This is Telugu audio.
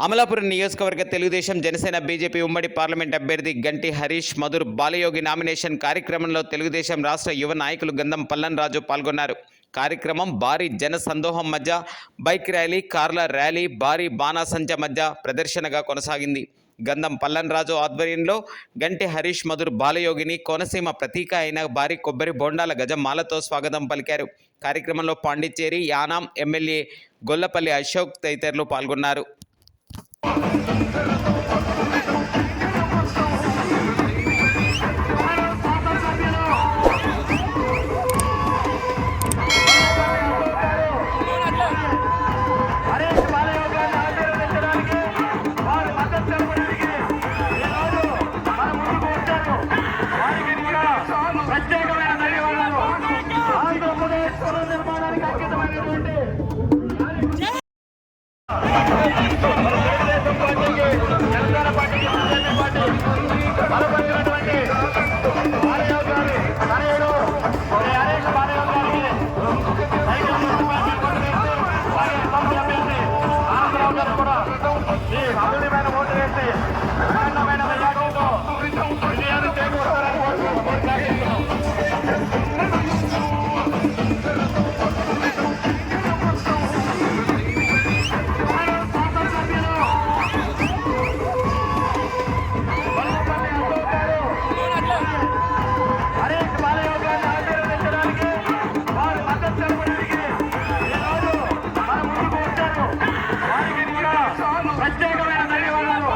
అమలాపురం నియోజకవర్గ తెలుగుదేశం జనసేన బీజేపీ ఉమ్మడి పార్లమెంట్ అభ్యర్థి గంటి హరీష్ మధుర్ బాలయోగి నామినేషన్ కార్యక్రమంలో తెలుగుదేశం రాష్ట్ర యువ నాయకులు గంధం పల్లన్ రాజు పాల్గొన్నారు. కార్యక్రమం భారీ జన సందోహం మధ్య బైక్ ర్యాలీ కార్ల ర్యాలీ భారీ బాణాసంచ మధ్య ప్రదర్శనగా కొనసాగింది. గంధం పల్లన్ రాజు ఆధ్వర్యంలో గంటి హరీష్ మధుర్ బాలయోగిని కోనసీమ ప్రతీక అయిన భారీ కొబ్బరి బోండాల గజమాలతో స్వాగతం పలికారు. కార్యక్రమంలో పాండిచ్చేరి యానాం ఎమ్మెల్యే గొల్లపల్లి అశోక్ తదితరులు పాల్గొన్నారు. ఉంటే ప్రత్యేకమైన ధన్యవాదాలు.